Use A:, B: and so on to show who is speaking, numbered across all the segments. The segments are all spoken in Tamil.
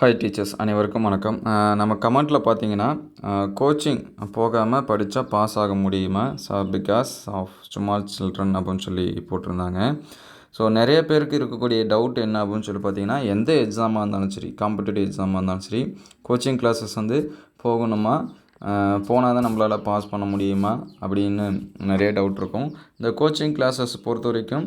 A: ஹாய் டீச்சர்ஸ் அனைவருக்கும் வணக்கம். நம்ம கமெண்ட்டில் பார்த்தீங்கன்னா கோச்சிங் போகாமல் படித்தா பாஸ் ஆக முடியுமா? So because of small children அப்படின்னு சொல்லி போட்டிருந்தாங்க. ஸோ நிறைய பேருக்கு இருக்கக்கூடிய டவுட் என்ன அப்படின்னு சொல்லி பார்த்தீங்கன்னா எந்த எக்ஸாமாக இருந்தாலும் சரி காம்படிட்டிவ் எக்ஸாமாக இருந்தாலும் சரி கோச்சிங் கிளாஸஸ் வந்து போகணுமா? போனால் தான் நம்மளால் பாஸ் பண்ண முடியுமா அப்படின்னு நிறைய டவுட் இருக்கும். இந்த கோச்சிங் கிளாஸஸ் பொறுத்த வரைக்கும்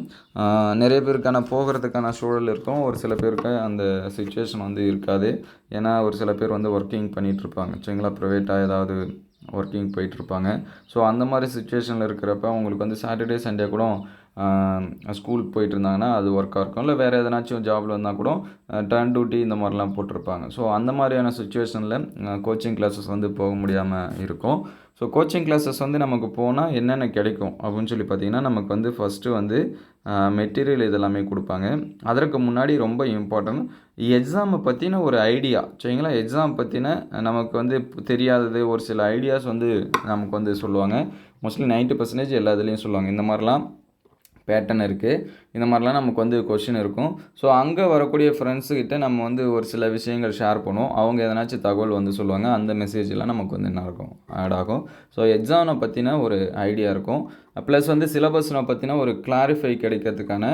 A: நிறைய பேருக்கான போகிறதுக்கான சூழல் இருக்கும். ஒரு சில பேருக்கு அந்த சுச்சுவேஷன் வந்து இருக்காது. ஏன்னா ஒரு சில பேர் வந்து ஒர்க்கிங் பண்ணிகிட்ருப்பாங்க சரிங்களா? ப்ரைவேட்டாக ஏதாவது ஒர்க்கிங் போயிட்டுருப்பாங்க. ஸோ அந்த மாதிரி சுச்சுவேஷனில் இருக்கிறப்ப அவங்களுக்கு வந்து சாட்டர்டே சண்டே கூட ஸ்கூல் போயிட்டு இருந்தாங்கன்னா அது ஒர்க்காக இருக்கும். இல்லை வேறு எதனாச்சும் ஜாபில் இருந்தால் கூட டர்ன் டியூட்டி இந்த மாதிரிலாம் போட்டிருப்பாங்க. ஸோ அந்த மாதிரியான சுச்சுவேஷனில் கோச்சிங் கிளாஸஸ் வந்து போக முடியாமல் இருக்கும். ஸோ கோச்சிங் கிளாஸஸ் வந்து நமக்கு போனால் என்னென்ன கிடைக்கும் அப்படின்னு சொல்லி பார்த்தீங்கன்னா நமக்கு வந்து ஃபஸ்ட்டு வந்து மெட்டீரியல் இதெல்லாமே கொடுப்பாங்க. அதற்கு முன்னாடி ரொம்ப இம்பார்ட்டன்ட் எக்ஸாமை பற்றின ஒரு ஐடியா சரிங்களா? எக்ஸாம் பற்றின நமக்கு வந்து தெரியாதது ஒரு சில ஐடியாஸ் வந்து நமக்கு வந்து சொல்லுவாங்க. மோஸ்ட்லி நைன்ட்டி பர்சன்டேஜ் எல்லா இதுலேயும் சொல்லுவாங்க. இந்த மாதிரிலாம் பேட்டர்ன் இருக்குது இந்த மாதிரிலாம் நமக்கு வந்து கொஷின் இருக்கும். ஸோ அங்கே வரக்கூடிய ஃப்ரெண்ட்ஸுக்கிட்ட நம்ம வந்து ஒரு சில விஷயங்கள் ஷேர் பண்ணுவோம். அவங்க எதனாச்சும் தகவல் வந்து சொல்லுவாங்க. அந்த மெசேஜ்லாம் நமக்கு வந்து என்ன இருக்கும்? ஆட் ஆகும். ஸோ எக்ஸாமை பற்றின ஒரு ஐடியா இருக்கும். ப்ளஸ் வந்து சிலபஸ்னை பற்றின ஒரு கிளாரிஃபை கிடைக்கிறதுக்கான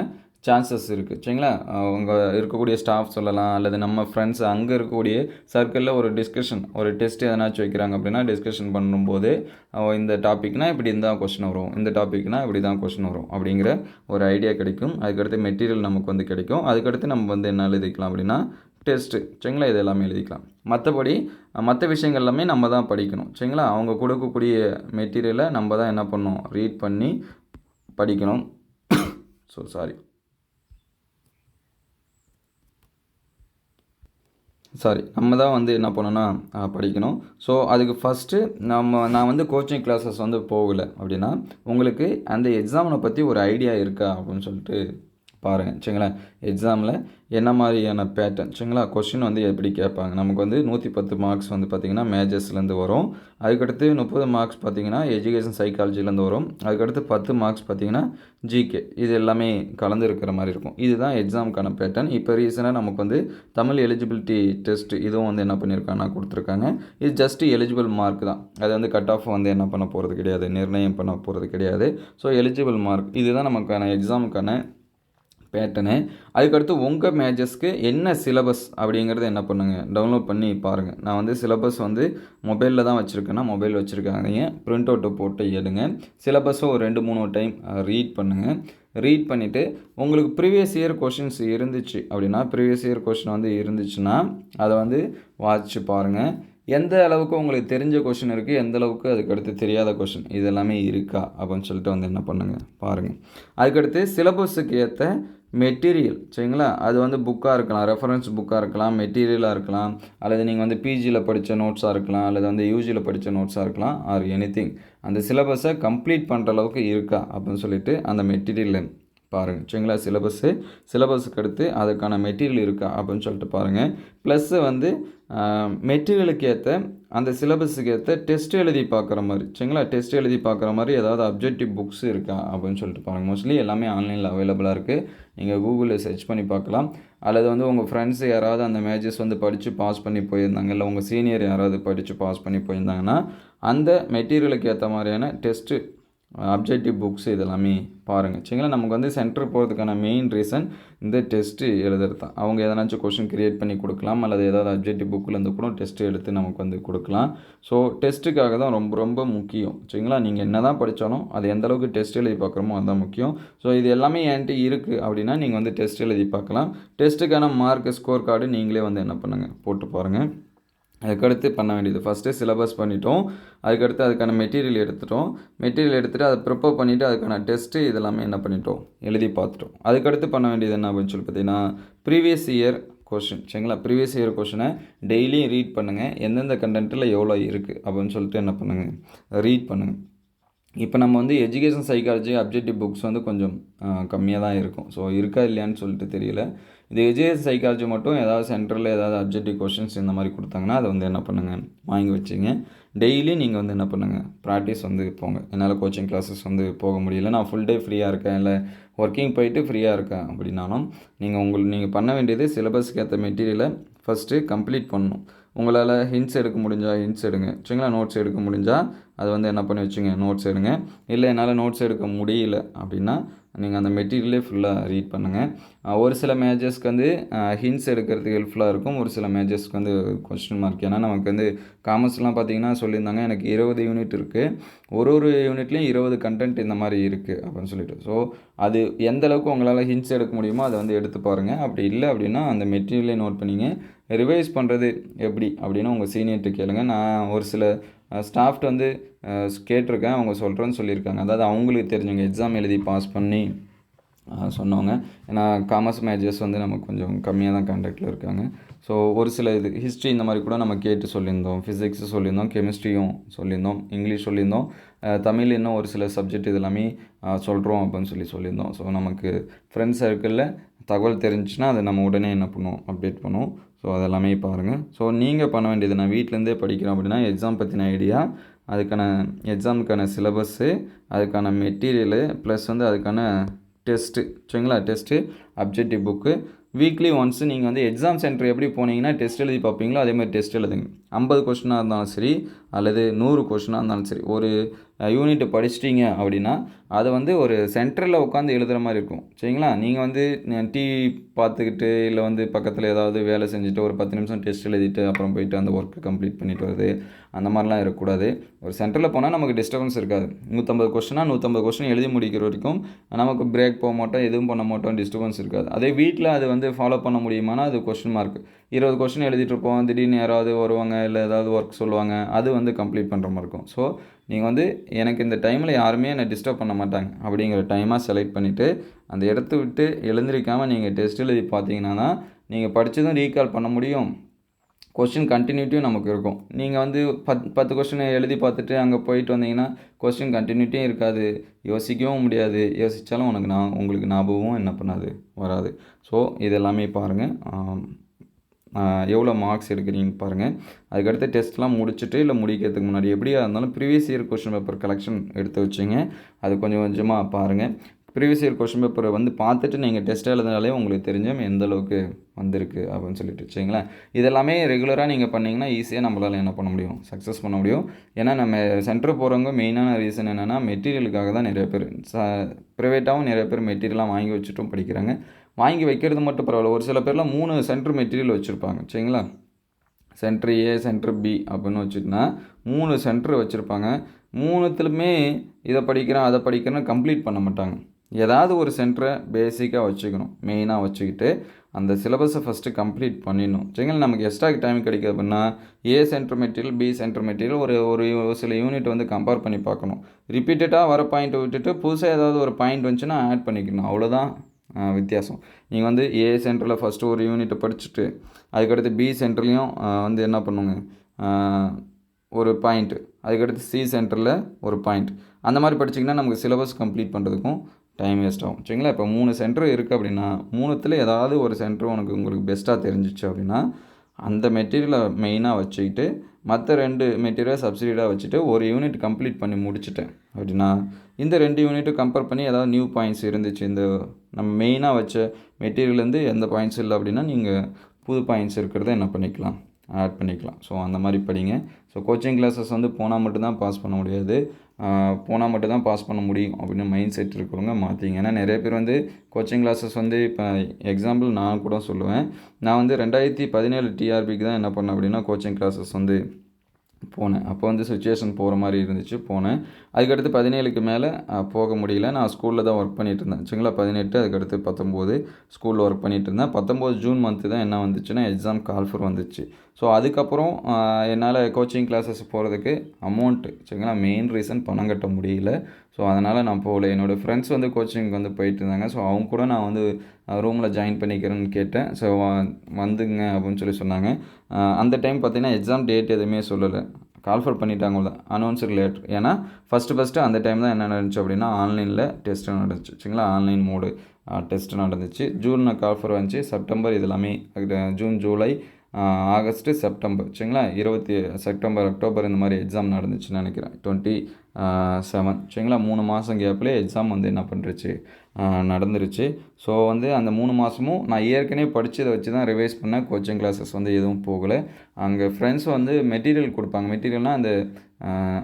A: சான்சஸ் இருக்குது சரிங்களா? அவங்க இருக்கக்கூடிய ஸ்டாஃப் சொல்லலாம் அல்லது நம்ம ஃப்ரெண்ட்ஸ் அங்கே இருக்கக்கூடிய சர்க்கிளில் ஒரு டிஸ்கஷன் ஒரு டெஸ்ட் எதனாச்சும் வைக்கிறாங்க அப்படின்னா டிஸ்கஷன் பண்ணும்போது இந்த டாப்பிக்னால் இப்படி இருந்தால் கொஷின் வரும் இந்த டாப்பிக்னால் இப்படி தான் கொஷின் வரும் அப்படிங்கிற ஒரு ஐடியா கிடைக்கும். அதுக்கடுத்து மெட்டீரியல் நமக்கு வந்து கிடைக்கும். அதுக்கடுத்து நம்ம வந்து என்ன எழுதிக்கலாம் அப்படின்னா டெஸ்ட்டு சரிங்களா? இது எல்லாமே எழுதிக்கலாம். மற்றபடி மற்ற விஷயங்கள் எல்லாமே நம்ம தான் படிக்கணும். சரிங்களா? அவங்க கொடுக்கக்கூடிய மெட்டீரியலை நம்ம தான் என்ன பண்ணணும்? ரீட் பண்ணி படிக்கணும். ஸோ சாரி சாரி நம்ம தான் வந்து என்ன பண்ணணும்னா படிக்கணும். ஸோ அதுக்கு ஃபஸ்ட்டு நம்ம நான் வந்து கோச்சிங் கிளாஸஸ் வந்து போகலை அப்படின்னா உங்களுக்கு அந்த எக்ஸாமினை பற்றி ஒரு ஐடியா இருக்கா அப்படின்னு சொல்லிட்டு பாருங்கள் சரிங்களா? எக்ஸாமில் என்ன மாதிரியான பேட்டர்ன் சரிங்களா? கொஷின் வந்து எப்படி கேட்பாங்க? நமக்கு வந்து நூற்றி பத்து மார்க்ஸ் வந்து பார்த்திங்கன்னா மேஜர்ஸ்லேருந்து வரும். அதுக்கடுத்து முப்பது மார்க்ஸ் பார்த்திங்கன்னா எஜுகேஷன் சைக்காலஜிலேருந்து வரும். அதுக்கடுத்து பத்து மார்க்ஸ் பார்த்திங்கன்னா ஜிகே இது எல்லாமே கலந்து இருக்கிற மாதிரி இருக்கும். இதுதான் எக்ஸாமுக்கான பேட்டர்ன் இப்போ ரீசனாக நமக்கு வந்து தமிழ் எலிஜிபிலிட்டி டெஸ்ட் இதுவும் வந்து என்ன பண்ணியிருக்காங்கன்னா கொடுத்துருக்காங்க. இது ஜஸ்ட் எலிஜிபிள் மார்க் தான். அது வந்து கட் ஆஃப் வந்து என்ன பண்ண போகிறது கிடையாது. நிர்ணயம் பண்ண போகிறது கிடையாது. ஸோ எலிஜிபிள் மார்க் இதுதான் நமக்கான எக்ஸாமுக்கான பேட்டர்னு அதுக்கடுத்து உங்கள் மேஜஸ்க்கு என்ன சிலபஸ் அப்படிங்கிறத என்ன பண்ணுங்கள் டவுன்லோட் பண்ணி பாருங்கள் நான் வந்து சிலபஸ் வந்து மொபைலில் தான் வச்சுருக்கேன்னா மொபைல் வச்சுருக்காங்க பிரிண்ட் அவுட்டை போட்டு எடுங்க. சிலபஸும் ஒரு ரெண்டு மூணு டைம் ரீட் பண்ணுங்கள் ரீட் பண்ணிவிட்டு உங்களுக்கு ப்ரீவியஸ் இயர் கொஷின்ஸ் இருந்துச்சு அப்படின்னா ப்ரீவியஸ் இயர் கொஷின் வந்து இருந்துச்சுன்னா அதை வந்து வாட்ச் பாருங்கள் எந்த அளவுக்கு உங்களுக்கு தெரிஞ்ச கொஷின் இருக்குது எந்த அளவுக்கு அதுக்கடுத்து தெரியாத கொஷின் இது எல்லாமே இருக்கா? அப்படின்னு சொல்லிட்டு வந்து என்ன பண்ணுங்கள் பாருங்கள் அதுக்கடுத்து சிலபஸுக்கு ஏற்ற மெட்டீரியல் சரிங்களா? அது வந்து புக்காக இருக்கலாம். ரெஃபரன்ஸ் புக்காக இருக்கலாம். மெட்டீரியலாக இருக்கலாம். அல்லது நீங்கள் வந்து பிஜியில் படித்த நோட்ஸாக இருக்கலாம். அல்லது வந்து யூஜியில் படித்த நோட்ஸாக இருக்கலாம். ஆர் எனி அந்த சிலபஸை கம்ப்ளீட் பண்ணுற அளவுக்கு இருக்கா? அப்படின்னு சொல்லிட்டு அந்த மெட்டீரியல் பாருங்கள் சரிங்களா? சிலபஸ்ஸு சிலபஸுக்கு அடுத்து அதுக்கான மெட்டீரியல் இருக்கா அப்படின்னு சொல்லிட்டு பாருங்கள் ப்ளஸ்ஸு வந்து மெட்டீரியலுக்கு ஏற்ற அந்த சிலபஸுக்கு ஏற்ற டெஸ்ட் எழுதி பார்க்குற மாதிரி. சரிங்களா? டெஸ்ட் எழுதி பார்க்குற மாதிரி ஏதாவது அப்ஜெக்டிவ் புக்ஸ் இருக்கா அப்படின்னு சொல்லிட்டு பாருங்கள் மோஸ்ட்லி எல்லாமே ஆன்லைனில் அவைலபிளாக இருக்குது நீங்கள் கூகுளில் சர்ச் பண்ணி பார்க்கலாம். அல்லது வந்து உங்கள் ஃப்ரெண்ட்ஸ் யாராவது அந்த மேஜஸ் வந்து படித்து பாஸ் பண்ணி போயிருந்தாங்க. இல்லை உங்கள் சீனியர் யாராவது படித்து பாஸ் பண்ணி போயிருந்தாங்கன்னா அந்த மெட்டீரியலுக்கு ஏற்ற மாதிரியான டெஸ்ட்டு அப்ஜெக்டிவ் புக்ஸ் இதெல்லாமே பாருங்கள் சரிங்களா? நமக்கு வந்து சென்டர் போகிறதுக்கான மெயின் ரீசன் இந்த டெஸ்ட்டு எழுதுறது தான் அவங்க எதனாச்சும் கொஷின் கிரியேட் பண்ணி கொடுக்கலாம். அல்லது ஏதாவது அப்ஜெக்டிவ் புக்கிலேருந்து கூட டெஸ்ட்டு எடுத்து நமக்கு வந்து கொடுக்கலாம். ஸோ டெஸ்ட்டுக்காக தான் ரொம்ப ரொம்ப முக்கியம். சரிங்களா? நீங்கள் என்ன தான் படித்தாலும் அது எந்த அளவுக்கு டெஸ்ட் எழுதி பார்க்குறோமோ அதுதான் முக்கியம். ஸோ இது எல்லாமே என்கிட்ட இருக்குது அப்படின்னா நீங்கள் வந்து டெஸ்ட் எழுதி பார்க்கலாம். டெஸ்ட்டுக்கான மார்க் ஸ்கோர் கார்டு நீங்களே வந்து என்ன பண்ணுங்கள் போட்டு பாருங்கள் அதுக்கடுத்து பண்ண வேண்டியது. ஃபஸ்ட்டு சிலபஸ் பண்ணிட்டோம். அதுக்கடுத்து அதுக்கான மெட்டீரியல் எடுத்துட்டோம். மெட்டீரியல் எடுத்துகிட்டு அதை ப்ரிப்பேர் பண்ணிவிட்டு அதுக்கான டெஸ்ட்டு இதெல்லாமே என்ன பண்ணிட்டோம்? எழுதி பார்த்துட்டோம். அதுக்கடுத்து பண்ண வேண்டியது என்ன அப்படின்னு சொல்லி பார்த்தீங்கன்னா ப்ரீவியஸ் இயர் கொஷின் சரிங்களா? ப்ரீவியஸ் இயர் கொஷினை டெய்லியும் ரீட் பண்ணுங்கள் எந்தெந்த கண்டென்ட்டில் எவ்வளோ இருக்குது அப்படின்னு சொல்லிட்டு என்ன பண்ணுங்கள் ரீட் பண்ணுங்கள் இப்போ நம்ம வந்து எஜுகேஷன் சைக்காலஜி அப்ஜெக்டிவ் புக்ஸ் வந்து கொஞ்சம் கம்மியாக தான் இருக்கும். ஸோ இருக்கா இல்லையான்னு சொல்லிட்டு தெரியல. இது எஜுகேஷன் சைக்காலஜி மட்டும் ஏதாவது சென்டரில் ஏதாவது அப்ஜெக்டிவ் கொஷின்ஸ் இந்த மாதிரி கொடுத்தாங்கன்னா அதை வந்து என்ன பண்ணுங்கள் வாங்கி வச்சுங்க. டெய்லி நீங்கள் வந்து என்ன பண்ணுங்கள் ப்ராக்டிஸ் வந்து போங்க. என்னால் கோச்சிங் கிளாஸஸ் வந்து போக முடியல. நான் ஃபுல் டே ஃப்ரீயாக இருக்கேன். இல்லை ஒர்க்கிங் போயிட்டு ஃப்ரீயாக இருக்கேன் அப்படின்னாலும் நீங்கள் உங்களுக்கு நீங்கள் பண்ண வேண்டியது சிலபஸ்க்கு ஏற்ற மெட்டீரியலை ஃபஸ்ட்டு கம்ப்ளீட் பண்ணணும். உங்களால் ஹிண்ட்ஸ் எடுக்க முடிஞ்சால் ஹிண்ட்ஸ் எடுங்க. சரிங்களா நோட்ஸ் எடுக்க முடிஞ்சால் அது வந்து என்ன பண்ணி வச்சுங்க? நோட்ஸ் எடுங்க. இல்லை என்னால் நோட்ஸ் எடுக்க முடியல அப்படின்னா நீங்கள் அந்த மெட்டீரியலே ஃபுல்லாக ரீட் பண்ணுங்கள் ஒரு சில மேஜர்ஸ்க்கு வந்து ஹிண்ட்ஸ் எடுக்கிறதுக்கு ஹெல்ப்ஃபுல்லாக இருக்கும். ஒரு சில மேஜர்ஸ்க்கு வந்து கொஸ்டின் மார்க் ஏன்னா நமக்கு வந்து காமர்ஸ்லாம் பார்த்தீங்கன்னா சொல்லியிருந்தாங்க எனக்கு இருபது யூனிட் இருக்குது ஒரு ஒரு யூனிட்லேயும் இருபது கண்டென்ட் இந்த மாதிரி இருக்குது அப்படின்னு சொல்லிட்டு. ஸோ அது எந்த அளவுக்கு உங்களால் ஹின்ஸ் எடுக்க முடியுமோ அதை வந்து எடுத்து பாருங்கள் அப்படி இல்லை அப்படின்னா அந்த மெட்டீரியலே நோட் பண்ணிங்க. ரிவைஸ் பண்ணுறது எப்படி அப்படின்னு உங்கள் சீனியர்கிட்ட கேளுங்க. நான் ஒரு சில ஸ்டாஃப்ட் வந்து கேட்டிருக்கேன். அவங்க சொல்கிறேன்னு சொல்லியிருக்காங்க. அதாவது அவங்களுக்கு தெரிஞ்சவங்க எக்ஸாம் எழுதி பாஸ் பண்ணி சொன்னவங்க. ஏன்னா காமர்ஸ் மேஜர்ஸ் வந்து நமக்கு கொஞ்சம் கம்மியாக தான் கான்டாக்டில் இருக்காங்க. ஸோ ஒரு சில இது ஹிஸ்ட்ரி இந்த மாதிரி கூட நம்ம கேட்டு சொல்லியிருந்தோம். ஃபிசிக்ஸ் சொல்லியிருந்தோம் கெமிஸ்ட்ரியும் சொல்லியிருந்தோம் இங்கிலீஷ் சொல்லியிருந்தோம். தமிழ் இன்னும் ஒரு சில சப்ஜெக்ட் இது எல்லாமே சொல்கிறோம் அப்படின்னு சொல்லி சொல்லியிருந்தோம். ஸோ நமக்கு ஃப்ரெண்ட்ஸ் சர்க்கிளில் தகவல் தெரிஞ்சுன்னா அதை நம்ம உடனே என்ன பண்ணுவோம்? அப்டேட் பண்ணுவோம். ஸோ அதெல்லாமே பாருங்கள் ஸோ நீங்கள் பண்ண வேண்டியது நான் வீட்டிலேருந்தே படிக்கிறேன் அப்படின்னா எக்ஸாம் பற்றின ஐடியா அதுக்கான எக்ஸாமுக்கான சிலபஸ்ஸு அதுக்கான மெட்டீரியலு ப்ளஸ் வந்து அதுக்கான டெஸ்ட்டு சரிங்களா? Test objective book weekly once நீங்கள் வந்து எக்ஸாம் சென்டர் எப்படி போனீங்கன்னா டெஸ்ட் எழுதி பார்ப்பீங்களோ அதே மாதிரி டெஸ்ட் எழுதுங்க. ஐம்பது கொஷினாக இருந்தாலும் சரி அல்லது நூறு கொஸ்டினாக இருந்தாலும் சரி ஒரு யூனிட் படிச்சிட்டிங்க அப்படின்னா அதை வந்து ஒரு சென்டரில் உட்காந்து எழுதுகிற மாதிரி இருக்கும். சரிங்களா? நீங்கள் வந்து டிவி பார்த்துக்கிட்டு இல்லை வந்து பக்கத்தில் ஏதாவது வேலை செஞ்சுட்டு ஒரு பத்து நிமிஷம் டெஸ்ட் எழுதிட்டு அப்புறம் போயிட்டு அந்த ஒர்க்கு கம்ப்ளீட் பண்ணிட்டு வருது அந்த மாதிரிலாம் இருக்கக்கூடாது. ஒரு சென்டரில் போனால் நமக்கு டிஸ்டர்பன்ஸ் இருக்காது. நூற்றம்பது கொஸ்டினா நூற்றம்பது கொஸ்டின் எழுதி முடிக்கிற வரைக்கும் நமக்கு பிரேக் போக மாட்டோம் எதுவும் பண்ண மாட்டோம் டிஸ்டர்பன்ஸ் இருக்காது. அதே வீட்டில் அது வந்து ஃபாலோ பண்ண முடியுமானா அது கொஸ்டின் மார்க் இருபது கொஷின் எழுதிட்டுருப்போம் திடீர்னு யாராவது வருவாங்க இல்லை ஏதாவது ஒர்க் சொல்லுவாங்க அது வந்து கம்ப்ளீட் பண்ணுற மாதிரி இருக்கும். ஸோ நீங்கள் வந்து எனக்கு இந்த டைமில் யாருமே என்னை டிஸ்டர்ப் பண்ண மாட்டாங்க. அப்படிங்கிற டைமாக செலக்ட் பண்ணிவிட்டு அந்த இடத்த விட்டு எழுந்திரிக்காமல் நீங்கள் டெஸ்ட் எழுதி பார்த்தீங்கன்னா தான் நீங்கள் படித்ததும் ரீகால் பண்ண முடியும். கொஸ்டின் கண்டினியூட்டியும் நமக்கு இருக்கும். நீங்கள் வந்து பத் பத்து கொஸ்டினை எழுதி பார்த்துட்டு அங்கே போயிட்டு வந்தீங்கன்னா கொஸ்டின் கண்டினியூட்டியும் இருக்காது. யோசிக்கவும் முடியாது. யோசித்தாலும் உனக்கு நான் உங்களுக்கு ஞாபகமும் என்ன பண்ணாது? வராது. ஸோ இதெல்லாமே பாருங்கள் எவ்வளோ மார்க்ஸ் எடுக்கிறீங்க பாருங்கள் அதுக்கடுத்து டெஸ்ட்லாம் முடிச்சுட்டு இல்லை முடிக்கிறதுக்கு முன்னாடி எப்படியா இருந்தாலும் previous year question paper collection எடுத்து வச்சுங்க. அது கொஞ்சம் கொஞ்சமாக பாருங்கள் ப்ரீவியஸ் இயர் கொஷின் பேப்பரை வந்து பார்த்துட்டு நீங்கள் டெஸ்ட் எழுதினாலே உங்களுக்கு தெரிஞ்சும் எந்த அளவுக்கு வந்திருக்கு அப்படின்னு சொல்லிட்டு வச்சிங்களேன் இதெல்லாமே ரெகுலராக நீங்கள் பண்ணிங்கன்னா ஈஸியாக நம்மளால் என்ன பண்ண முடியும்? சக்ஸஸ் பண்ண முடியும். ஏன்னா நம்ம சென்டர் போகிறவங்க மெயினான ரீசன் என்னென்னா மெட்டீரியலுக்காக தான் நிறைய பேர் ச ப்ரைவேட்டாகவும் நிறைய பேர் மெட்டீரியலாக வாங்கி வச்சுட்டும் படிக்கிறாங்க. வாங்கி வைக்கிறது மட்டும் பரவாயில்ல. ஒரு சில பேர்லாம் மூணு சென்டர் மெட்டீரியல் வச்சுருப்பாங்க சரிங்களா சென்டர் ஏ சென்டர் பி அப்படின்னு வச்சுட்டுனா மூணு சென்டர் வச்சுருப்பாங்க. மூணுத்துலையுமே இதை படிக்கிறேன் அதை படிக்கிறேன்னு கம்ப்ளீட் பண்ண மாட்டாங்க. ஏதாவது ஒரு சென்டரை பேசிக்காக வச்சுக்கணும். மெயினாக வச்சுக்கிட்டு அந்த சிலபஸை ஃபஸ்ட்டு கம்ப்ளீட் பண்ணிடணும். சரிங்களா? நமக்கு எக்ஸ்ட்ரா டைம் கிடைக்குது அப்படின்னா A centre material B centre material ஒரு ஒரு சில யூனிட் வந்து கம்பேர் பண்ணி பார்க்கணும். ரிப்பீட்டடாக வர பாயிண்ட்டை விட்டுட்டு புதுசாக ஏதாவது ஒரு பாயிண்ட் வந்துச்சுன்னா ஆட் பண்ணிக்கணும். அவ்வளோதான் வித்தியாசம். நீங்கள் வந்து ஏ சென்டரில் ஃபஸ்ட்டு ஒரு யூனிட்டை படிச்சுட்டு அதுக்கடுத்து பி சென்டர்லேயும் வந்து என்ன பண்ணுங்க? ஒரு பாயிண்ட்டு அதுக்கடுத்து சி சென்டரில் ஒரு பாயிண்ட் அந்த மாதிரி படிச்சிங்கன்னா நமக்கு சிலபஸ் கம்ப்ளீட் பண்ணுறதுக்கும் டைம் வேஸ்ட் ஆகும். சரிங்களா? இப்போ மூணு சென்டர் இருக்குது அப்படின்னா மூணுத்தில் ஏதாவது ஒரு சென்டர் உனக்கு உங்களுக்கு பெஸ்ட்டாக தெரிஞ்சிச்சு அப்படின்னா அந்த மெட்டீரியலை மெயினாக வச்சுக்கிட்டு மற்ற ரெண்டு மெட்டீரியல் சப்சிடியாக வச்சுட்டு ஒரு யூனிட் கம்ப்ளீட் பண்ணி முடிச்சுட்டேன். அப்படின்னா இந்த ரெண்டு யூனிட்டும் கம்பேர் பண்ணி ஏதாவது நியூ பாயிண்ட்ஸ் இருந்துச்சு. இந்த நம்ம மெயினாக வச்ச மெட்டீரியல்லேருந்து எந்த பாயிண்ட்ஸ் இல்லை அப்படின்னா நீங்கள் புது பாயிண்ட்ஸ் இருக்கிறத என்ன பண்ணிக்கலாம்? ஆட் பண்ணிக்கலாம். ஸோ அந்த மாதிரி படிங்க. ஸோ கோச்சிங் கிளாஸஸ் வந்து போனால் மட்டும்தான் பாஸ் பண்ண முடியாது. போனால் மட்டும்தான் பாஸ் பண்ண முடியும் அப்படின்னு மைண்ட் செட் இருக்கிறவங்க மாற்றிங்க ஏன்னா நிறைய பேர் வந்து கோச்சிங் கிளாஸஸ் வந்து இப்போ எக்ஸாம்பிள் நான் கூட சொல்லுவேன். நான் வந்து ரெண்டாயிரத்தி பதினேழு டிஆர்பிக்கு தான் என்ன பண்ணேன் அப்படின்னா கோச்சிங் கிளாஸஸ் வந்து போனேன். அப்போ வந்து சுச்சுவேஷன் போகிற மாதிரி இருந்துச்சு போனேன். அதுக்கடுத்து பதினேழுக்கு மேலே போக முடியல. நான் ஸ்கூலில் தான் ஒர்க் பண்ணிகிட்டு இருந்தேன். சரிங்களா பதினெட்டு அதுக்கடுத்து பத்தொம்போது ஸ்கூலில் ஒர்க் பண்ணிகிட்டு இருந்தேன். பத்தொம்போது ஜூன் மந்த்து தான் என்ன வந்துச்சுன்னா எக்ஸாம் கால்ஃபர் வந்துச்சு. ஸோ அதுக்கப்புறம் என்னால் கோச்சிங் கிளாஸஸ் போகிறதுக்கு அமௌண்ட்டு சரிங்களா? மெயின் ரீசன் பணம் கட்ட முடியல. ஸோ அதனால் நான் போகல. என்னோடய ஃப்ரெண்ட்ஸ் வந்து கோச்சிங் வந்து போயிட்டு இருந்தாங்க. ஸோ அவங்க கூட நான் வந்து ரூமில் ஜாயின் பண்ணிக்கிறேன்னு கேட்டேன். ஸோ வந்துங்க அப்படின்னு சொல்லி சொன்னாங்க. அந்த டைம் பார்த்தீங்கன்னா எக்ஸாம் டேட் எதுவுமே சொல்லலை. கால்ஃபர் பண்ணிட்டாங்கல்ல அனௌன்ஸர் லேட் ஏன்னா ஃபஸ்ட்டு ஃபஸ்ட்டு அந்த டைம் தான் என்ன நடந்துச்சு அப்படின்னா ஆன்லைனில் டெஸ்ட்டு நடந்துச்சு. சரிங்களா? ஆன்லைன் மோடு டெஸ்ட் நடந்துச்சு. ஜூனில் கால்ஃபர் வந்துச்சு. செப்டம்பர் இது எல்லாமே ஜூன் ஜூலை ஆகஸ்ட்டு செப்டம்பர். சரிங்களா? இருபத்தி செப்டம்பர் அக்டோபர் இந்த மாதிரி எக்ஸாம் நடந்துச்சுன்னு நினைக்கிறேன். Twenty seven. சரிங்களா? மூணு மாதம் கேப்லேயே எக்ஸாம் வந்து என்ன பண்ணுறச்சு நடந்துருச்சு. ஸோ வந்து அந்த மூணு மாதமும் நான் ஏற்கனவே படித்ததை வச்சு தான் ரிவைஸ் பண்ணேன். கோச்சிங் கிளாஸஸ் வந்து எதுவும் போகலை. அங்கே ஃப்ரெண்ட்ஸ் வந்து மெட்டீரியல் கொடுப்பாங்க. மெட்டீரியல்னால் அந்த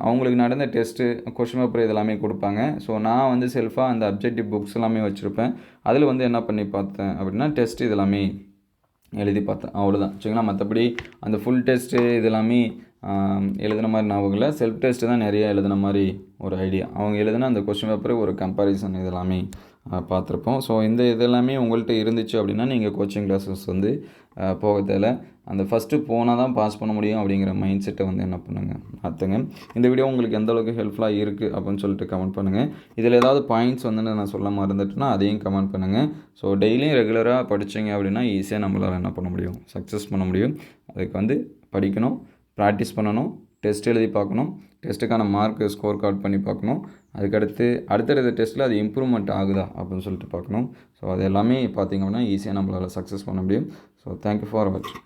A: அவங்களுக்கு நடந்த டெஸ்ட்டு கொஷின் பேப்பர் இதெல்லாமே கொடுப்பாங்க. ஸோ நான் வந்து செல்ஃபாக அந்த அப்ஜெக்டிவ் புக்ஸ் எல்லாமே வச்சுருப்பேன். அதில் வந்து என்ன பண்ணி பார்த்தேன் அப்படின்னா டெஸ்ட் இதெல்லாமே எழுதி பார்த்தேன். அவ்வளோதான் சரிங்களா? மற்றபடி அந்த ஃபுல் டெஸ்ட்டு இது எல்லாமே எழுதுன மாதிரி ஞாபகம் இல்லை. செல்ஃப் டெஸ்ட்டு தான் நிறைய எழுதுன மாதிரி ஒரு ஐடியா அவங்க எழுதின அந்த கொஸ்டின் பேப்பர் ஒரு கம்பேரிசன் இது எல்லாமே பார்த்துருப்போம். ஸோ இந்த இதெல்லாமே உங்கள்கிட்ட இருந்துச்சு அப்படின்னா நீங்கள் கோச்சிங் கிளாஸஸ் வந்து போக தேவை அந்த ஃபஸ்ட்டு போனால் தான் பாஸ் பண்ண முடியும் அப்படிங்கிற மைண்ட் செட்டை வந்து என்ன பண்ணுங்கள் மாற்றுங்க இந்த வீடியோ உங்களுக்கு எந்த அளவுக்கு ஹெல்ப்ஃபுல்லாக இருக்குது அப்படின்னு சொல்லிட்டு கமெண்ட் பண்ணுங்கள் இதில் ஏதாவது பாயிண்ட்ஸ் வந்து நான் சொல்ல மறந்துட்டுனா அதையும் கமெண்ட் பண்ணுங்கள் ஸோ டெய்லியும் ரெகுலராக படிச்சீங்க அப்படின்னா ஈஸியாக நம்மளால் என்ன பண்ண முடியும்? சக்ஸஸ் பண்ண முடியும். அதுக்கு வந்து படிக்கணும் ப்ராக்டிஸ் பண்ணணும் டெஸ்ட் எழுதி பார்க்கணும் டெஸ்ட்டுக்கான மார்க் ஸ்கோர் கார்ட் பண்ணி பார்க்கணும். அதுக்கடுத்து அடுத்தடுத்த டெஸ்ட்டில் அது இம்ப்ரூவ்மெண்ட் ஆகுதா அப்படின்னு சொல்லிட்டு பார்க்கணும். ஸோ அது எல்லாமே பார்த்திங்க அப்படின்னா ஈஸியாக நம்மளால் சக்ஸஸ் பண்ண முடியும். ஸோ தேங்க்யூ ஃபார் வாட்சிங்